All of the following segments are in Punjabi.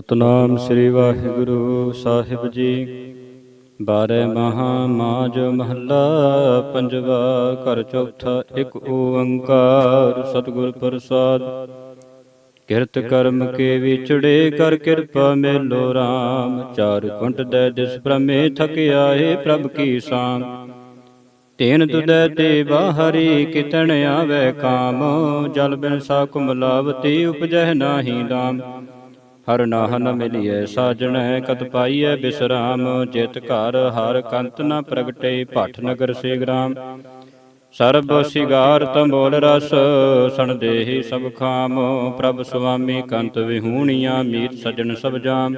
ਸਤਨਾਮ ਸ੍ਰੀ ਵਾਹਿਗੁਰੂ ਸਾਹਿਬ ਜੀ। ਬਾਰੇ ਮਹਾ ਮਾਜ ਮਹੱਲਾ, ਪੰਜਵਾ ਘਰ ਚੌਥਾ, ਇੱਕ ਓੰਕਾਰ, ਸਤਿਗੁਰ ਪ੍ਰਸਾਦ। ਕਿਰਤ ਕਰਮ ਕੇ ਵਿਚੜੇ ਕਰ ਕਿਰਪਾ ਮੇਲੋ RAM ਚਾਰ ਕੁੰਟ ਦੇ ਦਿਸ ਪ੍ਰਮੇ ਥਕ ਆਏ ਪ੍ਰਭ ਕੀ ਸਾਮ। ਤੇਨ ਤੁਦੈ ਤੇ ਬਾਹਰੀ ਕਿਤਣ ਆਵੇ ਕਾਮ। ਜਲ ਬਿਨ ਸਾ ਕੁਮਲਾਵਤੀ ਉਪਜਹਿ ਨਾਹੀ ਦਾਮ ਹਰ ਨਾਹ ਨ ਮਿਲਿਐ ਸਾਜਣੈ ਕਤ ਪਾਈਐ ਬਿਸਰਾਮ ਜਿਤ ਘਰ ਹਰ ਕੰਤ ਨ ਪ੍ਰਗਟੇ ਭਟ ਨਗਰ ਸੇ ਗ੍ਰਾਮ। ਸਰਬ ਸਿਗਾਰ ਤੰਬੋਲ ਰਸ, ਸਣ ਦੇਹੀ ਸਭ ਖਾਮ, ਪ੍ਰਭ ਸੁਆਮੀ ਕੰਤ ਵਿਹੂਣੀਆਂ ਮੀਤ ਸਜਣ ਸਭ ਜਾਮ।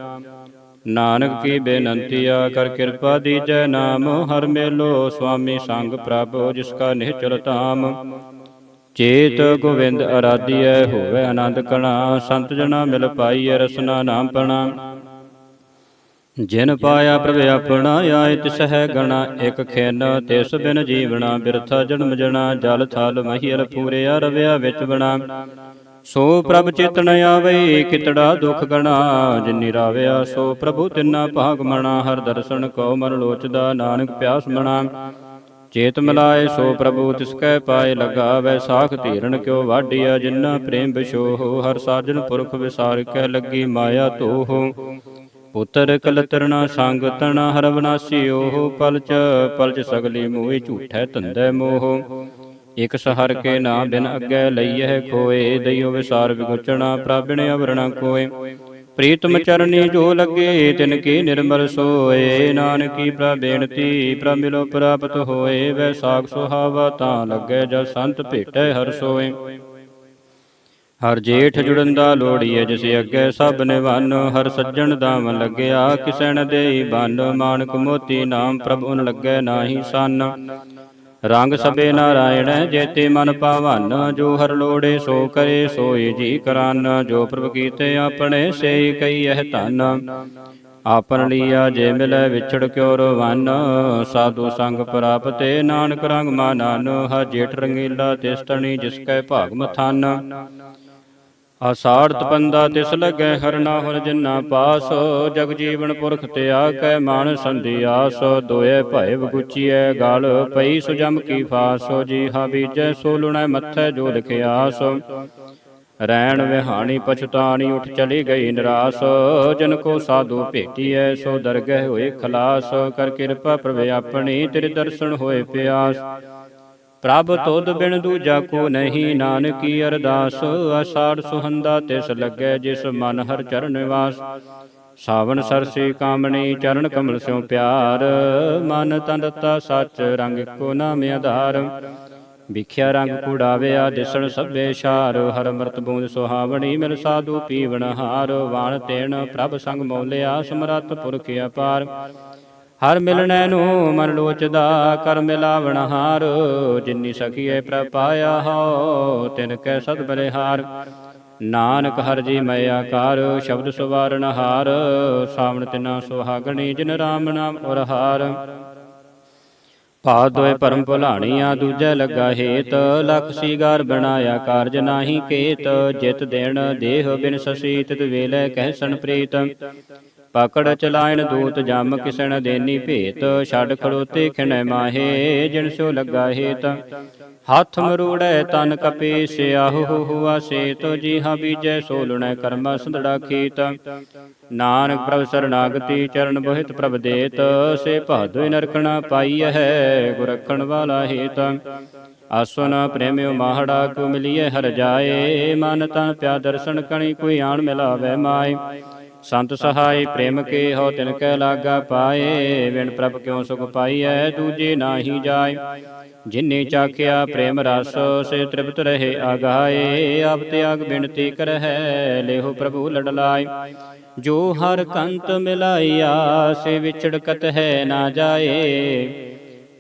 ਨਾਨਕ ਕੀ ਬੇਨੰਤੀਆ ਕਰ ਕਿਰਪਾ ਦੀਜੈ ਨਾਮ, ਹਰ ਮੇਲੋ ਸੁਆਮੀ ਸੰਗ ਪ੍ਰਭ ਜਿਸ ਕਾ ਨਿਹਚਲ ਧਾਮ ਚੇਤ ਗੋਵਿੰਦ ਅਰਾਧੀਐ ਹੋਵੇ ਆਨੰਦ ਕਣਾ ਸੰਤ ਜਣਾ ਮਿਲ ਪਾਈਐ, ਰਸਨਾ ਨਾਮ ਪਣਾ। ਜਿਨ ਪਾਇਆ ਪ੍ਰਭ ਆਪਣਾ ਆਏ ਤਿਸ ਹੈ ਗਣਾ, ਇਕ ਖਿਨ ਤਿਸ ਬਿਨ ਜੀਵਣਾ, ਬਿਰਥਾ ਜਨਮ ਜਣਾ, ਜਲ ਥਲ ਮਹੀਲ ਪੂਰਿਆ, ਰਵਿਆ ਵਿੱਚ ਬਣਾ। ਸੋ ਪ੍ਰਭ ਚੇਤਨ ਆਵੇ, ਕਿਤੜਾ ਦੁਖ ਗਣਾ, ਜਿਨੀ ਰਾਵਿਆ, ਸੋ ਪ੍ਰਭੂ ਤਿੰਨਾ ਭਾਗ ਮਣਾ, ਹਰ ਦਰਸ਼ਨ ਕੋ ਮਨ ਲੋਚਦਾ, ਨਾਨਕ ਪਿਆਸ ਮਣਾ। ਚੇਤ ਮਿਲਾਏ ਸੋ ਪ੍ਰਭੂ ਤਿਸ ਕੈ ਪਾਏ ਲਗਾਵੈ, ਸਾਖ ਧੀਰਨ ਕਿਉ ਵਾਢਿਆ ਜਿਨਾ ਪ੍ਰੇਮ ਵਿਸ਼ੋਹ ਹਰ ਸਾਜਨ ਪੁਰਖ ਵਿਸਾਰ ਕੈ ਲੱਗੀ ਮਾਇਆ ਧੋਹ ਪੁੱਤਰ ਕਲਤਰਣਾ ਸੰਗ ਤਣਾ, ਹਰ ਵਿਨਾਸੀ ਓਹ ਪਲਚ ਪਲਚ ਸਗਲੀ ਮੋਹਿ ਝੂਠੈ ਧੰਦੈ ਮੋਹ। ਇਕ ਸਹਰ ਕੇ ਨਾ ਬਿਨ ਅੱਗੇ ਲਈਐ ਕੋਏ ਦਈਓ ਵਿਸਾਰ ਵਿਗੁਚਣਾ ਪ੍ਰਭਿਣ ਅਵਰਣਾ ਕੋਏ। ਪ੍ਰੀਤਮ ਚਰਨੀ ਜੋ ਲੱਗੇ ਤਿਨ ਕੀ ਨਿਰਮਲ ਸੋਏ। ਨਾਨਕੀ ਪ੍ਰਭ ਬੇਨਤੀ ਪ੍ਰਭ ਮਿਲੋ ਪ੍ਰਾਪਤ ਹੋਏ। ਵੈ ਸਾਖ ਸੁਹਾਵਾ ਤਾਂ ਲੱਗੇ ਜਦ ਸੰਤ ਭੇਟੈ ਹਰ ਸੋਏ। ਹਰ ਜੇਠ ਜੁੜੰਦਾ ਲੋੜੀਐ ਜਿਸ ਅੱਗੇ ਸਭ ਨਿਵਨ ਹਰ ਸੱਜਣ ਦਾਮ ਲੱਗਿਆ ਕਿਸੈ ਨ ਦੇਈ ਬੰਨ। ਮਾਨਕ ਮੋਤੀ ਨਾਮ ਪ੍ਰਭ ਉਨ ਲੱਗੇ ਨਾਹੀ ਸੰਨ। ਰੰਗ ਸਭੇ ਨਾਰਾਇਣ, ਜੇਤੇ ਮਨ ਪਾਵਨ, ਜੋ ਹਰ ਲੋੜੇ ਸੋ ਕਰੇ, ਸੋਈ ਜੀ ਕਰਨ, ਜੋ ਪ੍ਰਭ ਕੀਤੇ ਆਪਣੇ ਸੇ ਕਈਐ ਧਨ। ਆਪਨ ਲੀਆ ਜੇ ਮਿਲੈ ਵਿਛੜ ਕਿਉ ਰਵਨ ਸਾਧੂ ਸੰਗ ਪ੍ਰਾਪਤੇ ਨਾਨਕ ਰੰਗ ਮਾਨਨ ਹ ਰੰਗੀਲਾ ਤਿਸ ਤਣੀ ਜਿਸ ਕੈ ਭਾਗ ਮਥਨ ਆਸਾੜ ਤਪੰਦਾ ਤਿਸ ਲੱਗੈ ਹਰਨਾ ਹੁਰ ਜਿਨਾ ਪਾਸ। ਜਗ ਜੀਵਨ ਪੁਰਖ ਤਿਆ ਕੈ ਮਾਨ ਸੰਧੀ ਆਸ। ਦੋਏ ਭੈ ਵਗੁਚੀਐ ਗਲ ਪਈ ਸੁਜਮ ਕੀ ਫਾਸ। ਜੀ ਹਾ ਬੀਜੈ ਸੋ ਲੁਣੈ ਮੱਥੈ ਜੋ ਲਿਖਿਆਸ। ਰੈਣ ਵਿਹਾਣੀ ਪਛਤਾਣੀ ਉਠ ਚਲੀ ਗਈ ਨਿਰਾਸ। ਜਨ ਕੋ ਸਾਧੂ ਭੇਟੀਐ ਸੋ ਦਰਗਹਿ ਹੋਏ ਖਲਾਸ। ਕਰ ਕਿਰਪਾ ਪ੍ਰਭ ਆਪਣੀ ਤੇਰੇ ਦਰਸ਼ਨ ਹੋਏ ਪਿਆਸ। ਪ੍ਰਭ ਤੁਧ ਬਿਨ ਦੂਜਾ ਕੋ ਨਹੀਂ, ਨਾਨਕੀ ਅਰਦਾਸ। ਅਸਾੜ ਸੁਹੰਦਾ ਤਿਸ ਲੱਗੈ ਜਿਸ ਮਨ ਹਰ ਚਰਨ ਨਿਵਾਸ। ਸਾਵਨ ਸਰਸੀ ਕਾਮਣੀ ਚਰਨ ਕਮਲ ਸਿਉ ਪਿਆਰ। ਮਨ ਤਨ ਦਿੱਤਾ ਸੱਚ ਰੰਗ ਕੋ ਨਾਮ ਆਧਾਰ। ਵਿਖਿਆ ਰੰਗ ਕੁੜਾਵਿਆ ਦਿਸਣ ਸਭੇ ਸ਼ਾਰ। ਹਰ ਮਰਤ ਬੂੰਦ ਸੁਹਾਵਣੀ ਮਿਲ ਸਾਧੂ ਪੀਵਣ ਹਾਰ। ਵਾਣ ਤੇਣ ਪ੍ਰਭ ਸੰਗ ਮੌਲਿਆ ਸਮਰੱਥ ਪੁਰਖ ਅਪਾਰ। ਹਰ ਮਿਲਣੈ ਨੂੰ ਮਨ ਲੋਚਦਾ, ਕਰ ਮਿਲਾਵਣ ਹਾਰ। ਜਿਨੀ ਸਖੀਏ ਪ੍ਰਪਾਇਆ ਹੋ ਤਿਨ ਕੈ ਸਦ ਬਲਿਹਾਰ। ਨਾਨਕ ਹਰ ਜੀ ਮੈਂ ਆਕਾਰ, ਸ਼ਬਦ ਸੁਵਾਰਨ ਹਾਰ। ਸਾਵਣ ਤਿਨਾ ਸੁਹਾਗਣੀ, ਜਿਨ ਰਾਮ ਨਾਮ ਔਰ ਹਾਰ। ਭਾਦ ਦੋਏ ਪਰਮ ਭੁਲਾਣੀਆਂ, ਦੂਜੈ ਲੱਗਾ ਹੇਤ। ਲਖ ਸੀਗਾਰ ਬਣਾਇਆ ਕਾਰਜ ਨਾਹੀ ਕੇਤ। ਜਿਤ ਦੇਣ ਦੇਹ ਬਿਨ ਸਸੀ ਤਿਤ ਵੇਲੇ ਕਹਿ ਸਣ ਪ੍ਰੀਤ। ਪਕੜ ਚਲਾਇਣ ਦੂਤ ਜਮ ਕਿਸਣ ਦੇਨੀ ਭੇਤ, ਛੱਡ ਖੜੋਤੇ ਖਿਣੈ ਮਾਹੇ, ਜਿਨ ਸੋ ਲੱਗਾ ਹੇਤ। ਹੱਥ ਮਰੂੜੈ ਤਨ ਕਪੇ, ਸਿਆਹੂ ਹੁਆ ਸੇ ਤੋ ਜੀ ਹਾਂ ਬੀਜੈ ਸੋਲਣੈ ਕਰਮ ਸੰਧੜਾ ਖੀਤ। ਨਾਨਕ ਪ੍ਰਭ ਸਰਨਾਗਤੀ ਚਰਨ ਬੋਹਿਤ ਪ੍ਰਭ ਦੇਤ, ਸੇ ਭਾਦੋਇ ਨਰਕਣਾ ਪਾਈ ਹੈ ਗੁਰਖਣ ਵਾਲਾ ਹੇਤ। ਆਸੁਨ ਪ੍ਰੇਮਿਉ ਮਾਹੜਾ ਕੋ ਮਿਲੀਏ ਹਰ ਜਾਏ, ਮਨ ਤਨ ਪਿਆ ਦਰਸ਼ਨ ਕਣੀ, ਕੋਈ ਆਣ ਮਿਲਾਵੇ ਮਾਏ। ਸੰਤ ਸਹਾਈ ਪ੍ਰੇਮ ਕੇ ਹੋ ਤਿਨ ਕੈ ਲਾਗਾ ਪਾਏ ਵਿਣ ਪ੍ਰਭ ਕਿਉ ਸੁਖ ਪਾਈਐ, ਦੂਜੇ ਨਾਹੀ ਜਾਏ। ਜਿਨੇ ਚਾਖਿਆ ਪ੍ਰੇਮ ਰਸ, ਸੇ ਤ੍ਰਿਪਤ ਰਹੇ ਆਗਾਏ। ਆਪ ਤਿਆਗ ਬਿਨਤੀ ਕਰਹਿ, ਲੇਹੋ ਪ੍ਰਭੂ ਲੜਲਾਏ। ਜੋ ਹਰ ਕੰਤ ਮਿਲਾਈਆ ਸੇ ਵਿਛੜਕਤ ਹੈ ਨਾ ਜਾਏ।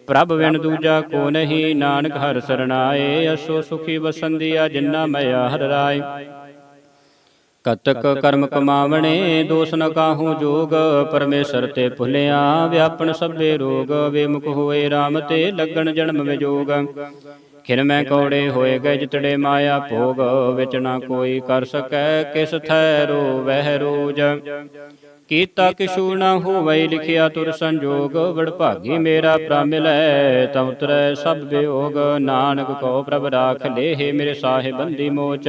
ਪ੍ਰਭ ਵਿਣ ਦੂਜਾ ਕੋ ਨਹੀਂ, ਨਾਨਕ ਹਰ ਸਰਣਾਏ। ਅਸੋ ਸੁਖੀ ਵਸੰਦੀਆ ਜਿਨਾ ਮਇਆ ਹਰ ਰਾਏ। ਕਤਕ ਕਰਮ ਕਮਾਵਣੇ, ਦੋਸ ਨ ਕਾਹੂ ਜੋਗ। ਪਰਮੇਸ਼ਰ ਤੇ ਭੁਲਿਆ, ਵਿਆਪਨ ਸਭੇ ਰੋਗ। ਵੇਮੁਖ ਹੋਏ RAM ਤੇ ਲੱਗਣ ਜਨਮ ਵਿਜੋਗ ਖਿਨ ਮੈਂ ਕੌੜੇ ਹੋਏ ਗਏ ਜਿਤੜੇ ਮਾਇਆ ਭੋਗ। ਵਿੱਚ ਨਾ ਕੋਈ ਕਰ ਸਕੈ, ਕਿਸ ਥੈ ਰੋ ਵਹਿ ਰੋਜ। ਕੀਤਾ ਕਿਛੂ ਨਾ ਹੋਵਈ ਲਿਖਿਆ ਤੁਰ ਸੰਜੋਗ। ਵਡਭਾਗੀ ਮੇਰਾ ਪ੍ਰਮਿਲੈ ਤਉ ਤਰੈ ਸਭ ਵਿਯੋਗ। ਨਾਨਕ ਕੋ ਪ੍ਰਭ ਰਾਖ ਲੇਹ, ਮੇਰੇ ਸਾਹਿਬੰਦੀ ਮੋਚ।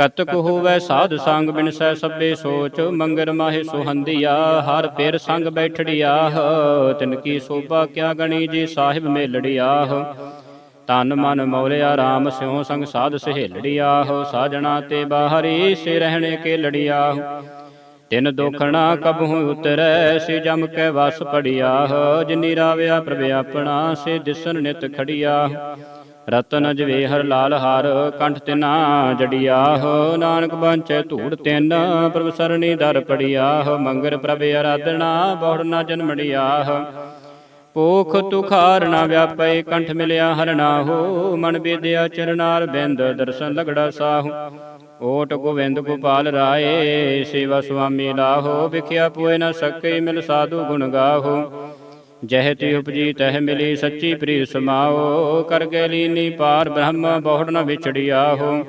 ਕਤਕ ਹੋਵੈ ਸਾਧ ਸੰਗ ਬਿਨਸੈ ਸਭੇ ਸੋਚ, ਮੰਗਰ ਮਾਹਿ ਸੁਹੰਦੀਆ, ਹਰ ਪੇਰ ਸੰਗ ਬੈਠੜਿਆਹ, ਤਿਨ ਕੀ ਸੋਭਾ ਕਿਆ ਗਣੀ ਜੀ ਸਾਹਿਬ ਮੇਲੜਿਆਹ। ਤਨ ਮਨ ਮੌਲਿਆ ਰਾਮ ਸਿਉ ਸੰਗ ਸਾਧ ਸਹੇਲੜਿਆਹ, ਸਾਜਣਾ ਤੇ ਬਾਹਰੀ ਸੇ ਰਹਿਣੇ ਕੇ ਲੜਿਆਹ ਤਿਨ ਦੋਖਣਾ ਕਬਹੂ ਉਤਰੈ, ਸੇ ਜਮ ਕੈ ਵਸ ਪੜਿਆਹ, ਜਿਨੀ ਰਾਵਿਆ ਪ੍ਰਭ ਆਪਣਾ, ਸੇ ਦਿਸਨ ਨਿਤ ਖੜਿਆਹ। ਰਤਨ ਜਵੇ ਹਰ ਲਾਲ ਹਾਰ, ਕੰਠ ਤਿਨਾ ਜੜਿਆਹ ਨਾਨਕ ਬੰਚੈ ਧੂੜ ਤਿਨ, ਪ੍ਰਭ ਸਰਣੀ ਦਰ ਪੜਿਆਹ ਮੰਗਰ ਪ੍ਰਭ ਆਰਾਧਨਾ ਬਹੁੜ ਨਾ ਜਨਮੜਿਆਹ ਪੋਖ ਤੁਖਾਰ ਨਾ ਵਿਆਪੈ, ਕੰਠ ਮਿਲਿਆ ਹਰਣਾ ਹੋ। ਮਨ ਬੇਦਿਆ ਚਰਨਾਰ ਬਿੰਦ, ਦਰਸ਼ਨ ਲਗੜਾ ਸਾਹੂ। ਓਟ ਗੋਵਿੰਦ ਗੋਪਾਲ ਰਾਏ, ਸੇਵਾ ਸੁਆਮੀ ਲਾਹੋ। ਵਿਖਿਆ ਪੋਇ ਨ ਸਕੈ, ਮਿਲ ਸਾਧੂ ਗੁਣ ਗਾਹੋ। ਜਹ ਤੀ ਉਪਜੀ ਤਹ ਮਿਲੀ ਸੱਚੀ ਪ੍ਰੀਤ ਸਮਾਓ, ਕਰ ਗਏ ਲੀਨੀ ਪਾਰ ਬ੍ਰਹਮ ਬਹੁੜ ਨ ਵਿਛੜਿਆਹੋ।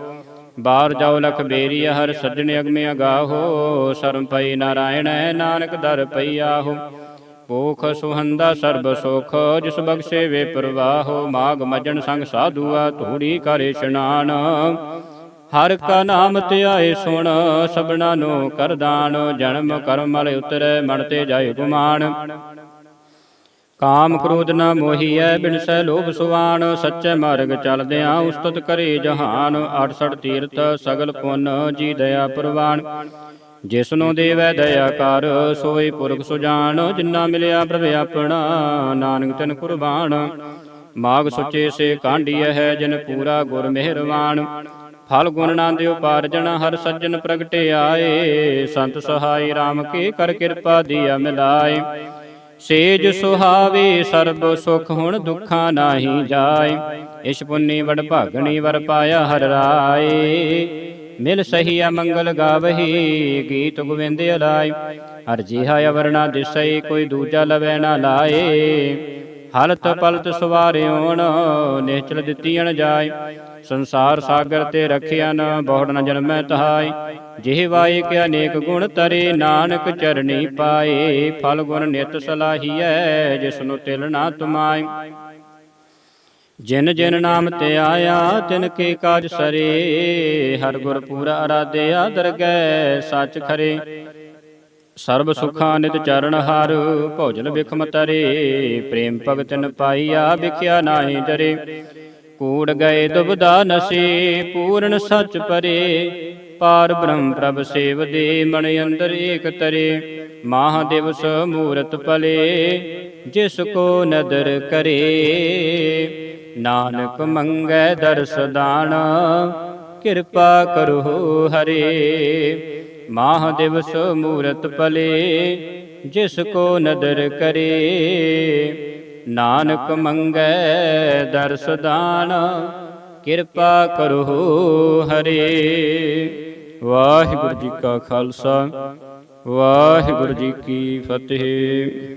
ਬਾਹਰ ਜਾਉ ਲਖ ਬੇਰੀ ਹਰ ਸੱਜਣ ਅਗਮਿ ਅਗਾਹੋ ਸਰਮ ਪਈ ਨਾਰਾਇਣ, ਨਾਨਕ ਦਰ ਪਈਆਹੋ। ਪੋਖ ਸੁਹੰਦਾ ਸਰਬ ਸੁਖ, ਜਿਸ ਬਖਸ਼ੇ ਵੇ ਪ੍ਰਵਾਹੋ। ਮਾਗ ਮਜਣ ਸੰਗ ਸਾਧੂਆ, ਧੂੜੀ ਕਰੇ ਇਸ਼ਨਾਨ। ਹਰ ਕਾ ਨਾਮ ਧਿਆਏ ਸੁਣ, ਸਭਨਾ ਨੂੰ ਕਰਦਾਨ ਜਨਮ ਕਰਮ ਮਲ ਉਤਰੈ, ਮਨ ਤੇ ਜਾਏ ਗੁਮਾਨ। ਕਾਮ ਕ੍ਰੋਧ ਨ ਮੋਹੀਐ ਬਿਨਸੈ ਲੋਭ ਸੁਵਾਨ ਸੱਚੇ ਮਾਰਗ ਚਲਦਿਆਂ ਉਸਤਤ ਕਰੇ ਜਹਾਨ 68 ਤੀਰਥ ਸਗਲ ਪੁੰਨ ਜੀ ਦਇਆ ਪ੍ਰਵਾਨ। ਜਿਸਨੂੰ ਦੇਵੈ ਦਇਆ ਕਰ ਸੋਈ ਪੁਰਖ ਸੁਜਾਨ ਜਿਨ੍ਹਾਂ ਮਿਲਿਆ ਪ੍ਰਭ ਆਪਣਾ ਨਾਨਕ ਤਨ ਕੁਰਬਾਨ। ਮਾਗ ਸੁਚੇ ਸੇ ਕਾਂਡੀਐ ਹੈ ਜਿਨ ਪੂਰਾ ਗੁਰ ਮਿਹਰਵਾਨ ਫਲ ਗੁਣ ਨਾ ਦਿਓ ਪਾਰਜਨ ਹਰ ਸੱਜਣ ਪ੍ਰਗਟੇ ਆਏ। ਸੰਤ ਸਹਾਈ RAM ਕੇ ਕਰ ਕਿਰਪਾ ਦੀਆ ਮਿਲਾਏ। ਸੇਜ ਸੁਹਾਵੇ, ਸਰਬ ਸੁਖ ਹੁਣ ਦੁੱਖਾਂ ਨਾਹੀ ਜਾਏ। ਇਸ਼ ਪੁੰਨੀ ਵਡ ਭਾਗਣੀ ਵਰ ਪਾਇਆ ਹਰ ਰਾਏ। ਮਿਲ ਸਹੀਆ ਮੰਗਲ ਗਾਵਹੀ, ਗੀਤ ਗੋਵਿੰਦ ਅਲਾਈ ਹਰ ਜੀਹਾ ਅਵਰਣਾ ਦਿਸਈ ਕੋਈ ਦੂਜਾ ਲਵੈ ਨਾ ਲਾਏ। ਹਲਤ ਪਲਤ ਸਵਾਰਿਓਣ ਨਿਹਚਲ ਦਿੱਤੀਆਂ ਜਾਏ ਸੰਸਾਰ ਸਾਗਰ ਤੇ ਰਖਿਆ ਨ ਬਹੁੜ ਨ ਜਨਮੈ ਤਹਾਈ ਜਿਹ ਵਾਏ ਕਿ ਅਨੇਕ ਗੁਣ ਤਰੇ, ਨਾਨਕ ਚਰਣੀ ਪਾਏ। ਫਲ ਗੁਣ ਨਿਤ ਸਲਾਹੀਐ, ਜਿਸ ਨੂੰ ਤਿਲ ਨਾ ਤੁਮਾਈ ਜਿਨ ਜਿਨ ਨਾਮ ਤੇ ਆਇਆ, ਤਿਨ ਕੇ ਕਾਜ ਸਰੇ। ਹਰ ਗੁਰ ਪੂਰਾ ਅਰਾਧਿਆ, ਦਰਗਹਿ ਸੱਚ ਖਰੇ। ਸਰਬ ਸੁਖਾਂ ਨਿਤ ਚਰਨ ਹਰ ਭੋਜਨ ਬਿਖਮ ਤਰੇ ਪ੍ਰੇਮ ਭਗਤਨ ਪਾਈਆ ਵਿਖਿਆ ਨਾਹੀ ਡਰੇ ਕੂੜ ਗਏ ਦੁਬਦਾ ਨਸੇ ਪੂਰਨ ਸੱਚ ਪਰੇ। ਪਾਰ। ਬ੍ਰਹਮ ਪ੍ਰਭ ਸੇਵ ਦੇ ਮਨ ਅੰਦਰ ਏਕ ਤਰੇ। ਮਾਹ ਦਿਵਸ ਮੂਰਤ ਪਲੇ ਜਿਸ ਕੋ ਨਦਰ ਕਰੇ। ਨਾਨਕ ਮੰਗੈ ਦਰਸ ਦਾਨ ਕਿਰਪਾ ਕਰੋ ਹਰੇ। ਮਾਹ ਦਿਵਸ ਮੂਰਤ ਪਲੇ ਜਿਸ ਕੋ ਨਦਰ ਕਰੇ। ਨਾਨਕ ਮੰਗੈ ਦਰਸ ਦਾਨ, ਕਿਰਪਾ ਕਰੋ ਹਰੇ। ਵਾਹਿਗੁਰੂ ਜੀ ਕਾ ਖਾਲਸਾ, ਵਾਹਿਗੁਰੂ ਜੀ ਕੀ ਫਤਿਹ।